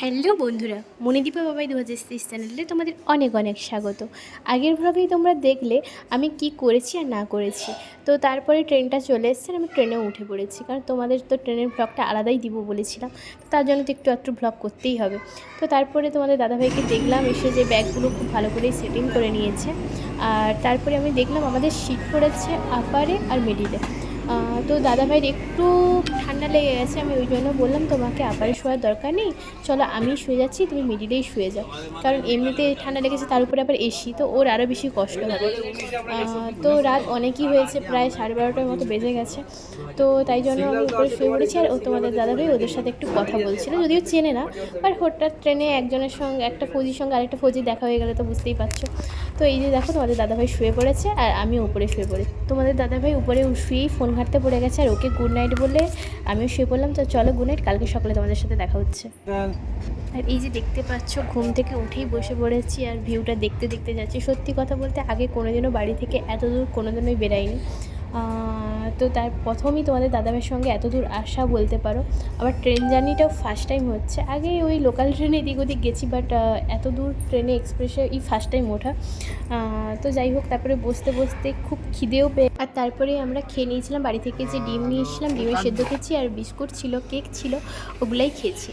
Hello বন্ধুরা, মণিদীপা বাবাই দু হাজার তেইশ চ্যানেলে তোমাদের অনেক অনেক স্বাগত। আগের ভ্লগেই তোমরা দেখলে আমি কি করেছি আর না করেছি। তো তারপরে ট্রেনটা চলে এসছে আমি ট্রেনেও উঠে পড়েছি। কারণ তোমাদের তো ট্রেনের ভ্লগটা আলাদাই দিব বলেছিলাম তার জন্য তো একটু একটু ভ্লগ করতেই হবে। তো তারপরে তোমাদের দাদাভাইকে দেখলাম, এসে যে ব্যাগগুলো খুব ভালো করেই সেটিং করে নিয়েছে। আর তারপরে আমি দেখলাম আমাদের সিট পড়েছে আপারে আর মিডিলে তো দাদাভাইয়ের একটু ঠান্ডা লেগে গেছে, আমি ওই জন্য বললাম তোমাকে আবার শোয়ার দরকার নেই। চলো আমি শুয়ে যাচ্ছি, তুমি মিডিলেই শুয়ে যাও। কারণ এমনিতে ঠান্ডা লেগেছে, তার উপরে আবার এসি, তো ওর আরও বেশি কষ্ট হবে। তো রাত অনেকই হয়েছে, প্রায় সাড়ে বারোটার মতো বেজে গেছে। তো তাই জন্য আমি উপরে শুয়ে পড়েছি, আর ও তোমাদের দাদাভাই ওদের সাথে একটু কথা বলছিল, যদিও চেনে না। আর হঠাৎ ট্রেনে একজনের সঙ্গে, একটা ফৌজির সঙ্গে আরেকটা ফৌজি দেখা হয়ে গেলে, তো বুঝতেই পারছ। তো এই যে দেখো, তোমাদের দাদাভাই শুয়ে পড়েছে আর আমি উপরে শুয়ে পড়ি। তোমাদের দাদাভাই উপরে শুয়েই ফোন ঘাটতে পড়ে গেছে আর ওকে গুড নাইট বলে আমিও শুয়ে পড়লাম। তো চলো গুড নাইট কালকে সকালে তোমাদের সাথে দেখা হচ্ছে। আর এই যে দেখতে পাচ্ছ, ঘুম থেকে উঠেই বসে পড়েছি আর ভিউটা দেখতে দেখতে যাচ্ছি। সত্যি কথা বলতে আগে কোনোদিনও বাড়ি থেকে এত দূর কোনোদিনই বেরাইনি তো তার প্রথমই তোমাদের দাদাভাইয়ের সঙ্গে এত দূর আসা বলতে পারো। আবার ট্রেন জার্নিটাও ফার্স্ট টাইম হচ্ছে। আগে ওই লোকাল ট্রেনে এদিক ওদিক গেছি বাট এত দূর ট্রেনে এক্সপ্রেসে এই ফার্স্ট টাইম ওঠা। তো যাই হোক, তারপরে বসতে বসতে খুব খিদেও পেয়ে আর তারপরে আমরা খেয়ে নিয়েছিলাম, বাড়ি থেকে যে ডিম নিয়েছিলাম ডিমের সেদ্ধ খেয়েছি, আর বিস্কুট ছিল, কেক ছিল, ওগুলাই খেয়েছি।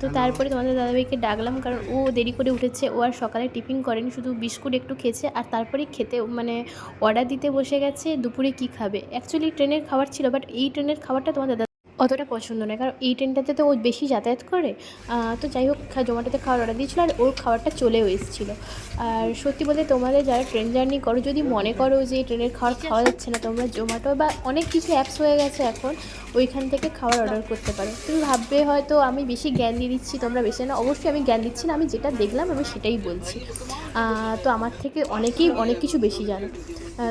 তো তারপরে তোমাদের দাদাভাইকে ডাকলাম কারণ ও দেরি করে উঠেছে ও আর সকালে টিফিন করেনি শুধু বিস্কুট একটু খেয়েছে আর তারপরে খেতে মানে অর্ডার দিতে বসে গেছে দুপুরে কি খাবে? অ্যাকচুয়ালি ট্রেনের খাবার ছিল বাট এই ট্রেনের খাবারটা তোমাদের দাদা অতটা পছন্দ নয় কারণ এই ট্রেনটাতে তো ও বেশি যাতায়াত করে। তো যাই হোক জোম্যাটোতে খাবার অর্ডার দিয়েছিল আর ওর খাবারটা চলেও এসেছিল। আর সত্যি বলতে তোমাদের যারা ট্রেন জার্নি করো যদি মনে করো যে ট্রেনের খাবার খাওয়া যাচ্ছে না তোমরা জোম্যাটো বা অনেক কিছু অ্যাপস হয়ে গেছে এখন ওইখান থেকে খাবার অর্ডার করতে পারো। তুমি ভাববে হয়তো আমি বেশি জ্ঞান দিয়ে দিচ্ছি তোমরা বেশি না অবশ্যই আমি জ্ঞান দিচ্ছি না আমি যেটা দেখলাম আমি সেটাই বলছি। তো আমার থেকে অনেকেই অনেক কিছু বেশি জানো।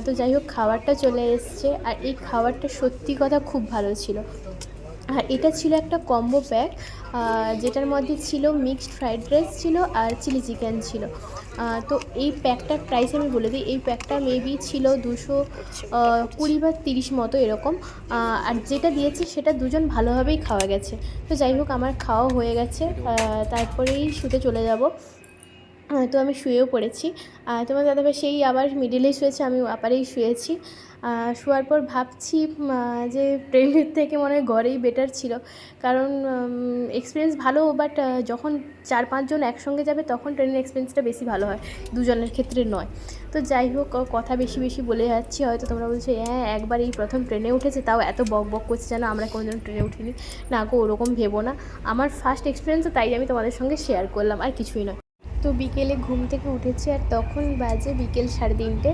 তো যাই হোক খাবারটা চলে এসছে। আর এই খাবারটা সত্যি কথা খুব ভালো ছিল। আর এটা ছিল একটা কম্বো প্যাক যেটার মধ্যে ছিল মিক্সড ফ্রাইড রাইস ছিল আর চিলি চিকেন ছিল। তো এই প্যাকটার প্রাইস আমি বলে দিই, এই প্যাকটা মেবি ছিল দুশো কুড়ি বা তিরিশ মতো এরকম। আর যেটা দিয়েছে সেটা দুজন ভালোভাবেই খাওয়া গেছে। তো যাই হোক, আমার খাওয়া হয়ে গেছে। তারপরেই শুতে চলে যাব। তো আমি শুয়েও পড়েছি। তোমার দাদাভাই সেই আবার মিডিলেই শুয়েছে আমি আপারেই শুয়েছি। শোয়ার পর ভাবছি যে ট্রেনের থেকে মনে হয় ঘরেই বেটার ছিল। কারণ এক্সপিরিয়েন্স ভালো বাট যখন চার পাঁচজন একসঙ্গে যাবে, তখন ট্রেনের এক্সপিরিয়েন্সটা বেশি ভালো হয়। দুজনের ক্ষেত্রে নয়। তো যাই হোক কথা বেশি বেশি বলে যাচ্ছি। হয়তো তোমরা বলছো হ্যাঁ একবার এই প্রথম ট্রেনে উঠেছে, তাও এত বক বক করছে যেন আমরা কোনোদিন ট্রেনে উঠিনি। না গো, ওরকম ভেবো না। আমার ফার্স্ট এক্সপিরিয়েন্স তাই আমি তোমাদের সঙ্গে শেয়ার করলাম, আর কিছুই নয়। তো বিকেলে ঘুম থেকে উঠেছি আর তখন বাজে বিকেল সাড়ে তিনটে।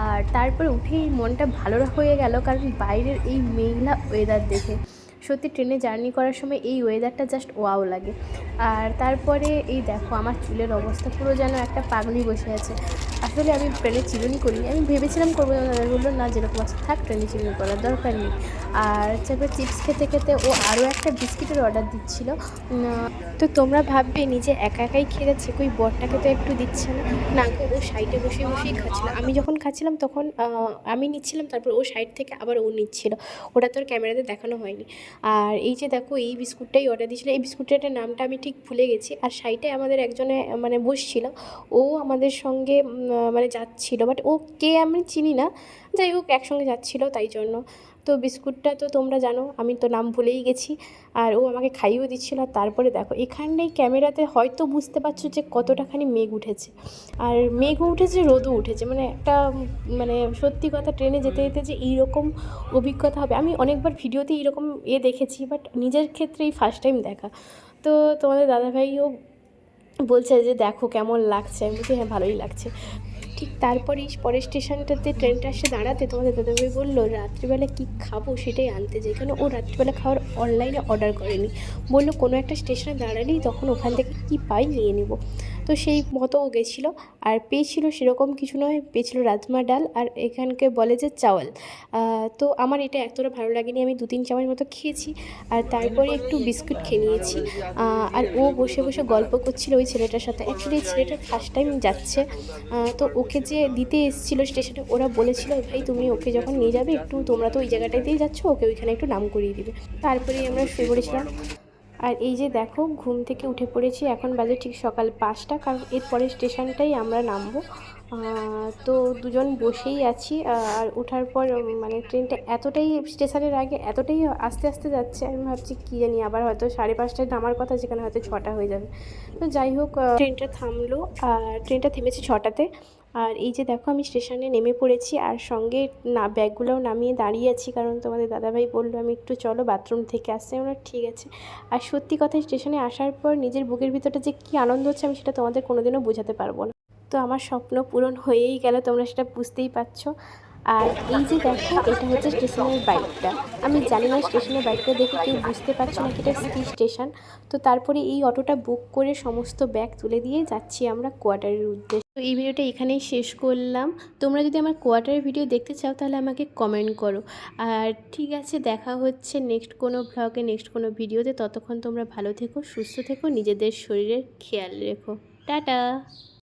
আর তারপর উঠেই মনটা ভালো হয়ে গেল কারণ বাইরের এই মেঘলা ওয়েদার দেখে। সত্যি ট্রেনে জার্নি করার সময় এই ওয়েদারটা জাস্ট ওয়াও লাগে। আর তারপরে এই দেখো, আমার চুলের অবস্থা পুরো যেন একটা পাগলি বসে আছে। আসলে আমি ট্রেনে চিরুনি করি আমি ভেবেছিলাম করব না দাদা বলল, না, যেরকম আছে, থাক, ট্রেনে চিরুনি করার দরকার নেই। আর তারপরে চিপস খেতে খেতে ও আরও একটা বিস্কিটের অর্ডার দিচ্ছিল। তো তোমরা ভাববে নিজে একা একাই খেয়ে যাচ্ছে কই বরটাকে তো একটু দিচ্ছে না। না ও সাইডে বসে বসেই খাচ্ছিল। আমি যখন খাচ্ছিলাম তখন আমি নিচ্ছিলাম, তারপর ও সাইড থেকে আবার ও নিচ্ছিল। ওটা তো আর ক্যামেরাতে দেখানো হয়নি। আর এই যে দেখো, এই বিস্কুটটাই অর্ডার দিয়েছিল। এই বিস্কুটটার নামটা আমি ঠিক ভুলে গেছি। আর সাইডে আমাদের একজনে মানে বসছিল। ও আমাদের সঙ্গে মানে যাচ্ছিল। বাট ও কে আমি চিনি না। যাই হোক, একসঙ্গে যাচ্ছিল, তাই জন্য। তো বিস্কুটটা তো তোমরা জানো, আমি তো নাম ভুলেই গেছি। আর ও আমাকে খাইয়েও দিচ্ছিল, আর তারপরে দেখো এখানটাই ক্যামেরাতে হয়তো বুঝতে পারছ যে কতটাখানি মেঘ উঠেছে। আর মেঘও উঠেছে, রোদও উঠেছে মানে একটা মানে সত্যি কথা ট্রেনে যেতে যেতে যে এইরকম অভিজ্ঞতা হবে। আমি অনেকবার ভিডিওতে এইরকম এ দেখেছি, বাট নিজের ক্ষেত্রে এই ফার্স্ট টাইম দেখা। তো তোমাদের দাদাভাইও বলছে যে, দেখো কেমন লাগছে। আমি বলছি হ্যাঁ ভালোই লাগছে। ঠিক তারপরেই পরের স্টেশনটাতে ট্রেনটা এসে দাঁড়াতে তোমাদের দাদাভাই বলল, রাত্রিবেলা কী খাব সেটাই আনতে যাই কারণ ও রাত্রিবেলা খাওয়ার অনলাইনে অর্ডার করেনি। বলল, কোনো একটা স্টেশনে দাঁড়ালেই তখন ওখান থেকে কী পাই নিয়ে নেব। তো সেই মতো গেছিল। আর পেয়েছিল সেরকম কিছু নয়, পেয়েছিল রাজমা ডাল আর এখানকে বলে যে চাওয়াল। তো আমার এটা এতটা ভালো লাগেনি, আমি দু তিন চামচ মতো খেয়েছি আর তারপরে একটু বিস্কুট খেয়ে নিয়েছি। আর ও বসে বসে গল্প করছিল ওই ছেলেটার সাথে। অ্যাকচুয়ালি এই ছেলেটা ফার্স্ট টাইম যাচ্ছে। তো ওকে যে দিতে এসেছিল স্টেশনে ওরা বলেছিল, ভাই, তুমি ওকে যখন নিয়ে যাবে একটু তোমরা তো ওই জায়গাটাতেই যাচ্ছ, ওকে ওইখানে একটু নাম করিয়ে দিবে। তারপরেই আমরা শুয়ে পড়েছিলাম। আর এই যে দেখো, ঘুম থেকে উঠে পড়েছি। এখন বাজে ঠিক সকাল পাঁচটা, কারণ এরপরে স্টেশনটাই আমরা নামবো। তো দুজন বসেই আছি আর ওঠার পর মানে ট্রেনটা এতটাই স্টেশনের আগে এতটাই আস্তে আস্তে যাচ্ছে, আমি ভাবছি কী জানি, আবার হয়তো সাড়ে পাঁচটায় নামার কথা, যেখানে হয়তো ছটা হয়ে যাবে। তো যাই হোক ট্রেনটা থামলো, আর ট্রেনটা থেমেছে ছটাতে। আর এই যে দেখো, আমি স্টেশনে নেমে পড়েছি, আর সঙ্গে না, ব্যাগগুলোও নামিয়ে দাঁড়িয়ে আছি, কারণ তোমাদের দাদাভাই বলল, আমি একটু চলো, বাথরুম থেকে আসছি। আমরা ঠিক আছে। আর সত্যি কথা, স্টেশনে আসার পর নিজের বুকের ভিতরটা যে কী আনন্দ হচ্ছে, আমি সেটা তোমাদের কোনোদিনও বোঝাতে পারব না। তো আমার স্বপ্ন পূরণ হয়েই গেল, তোমরা সেটা বুঝতেই পারছ। আর এই যে দেখো, এটা হচ্ছে স্টেশনের বাইকটা। আমি জানি না স্টেশনের বাইকটা দেখে কেউ বুঝতে পারছ না কি এটা সিটি স্টেশন। তো তারপরে এই অটোটা বুক করে সমস্ত ব্যাগ তুলে দিয়ে যাচ্ছি আমরা কোয়ার্টারের উদ্দেশ্যে। তো এই ভিডিওটা এখানেই শেষ করলাম। তোমরা যদি আমার কোয়ার্টারের ভিডিও দেখতে চাও, তাহলে আমাকে কমেন্ট করো। আর ঠিক আছে, দেখা হচ্ছে নেক্সট কোনো ভ্লগে নেক্সট কোনো ভিডিওতে। ততক্ষণ তোমরা ভালো থেকো, সুস্থ থেকো, নিজেদের শরীরের খেয়াল রেখো। টাটা!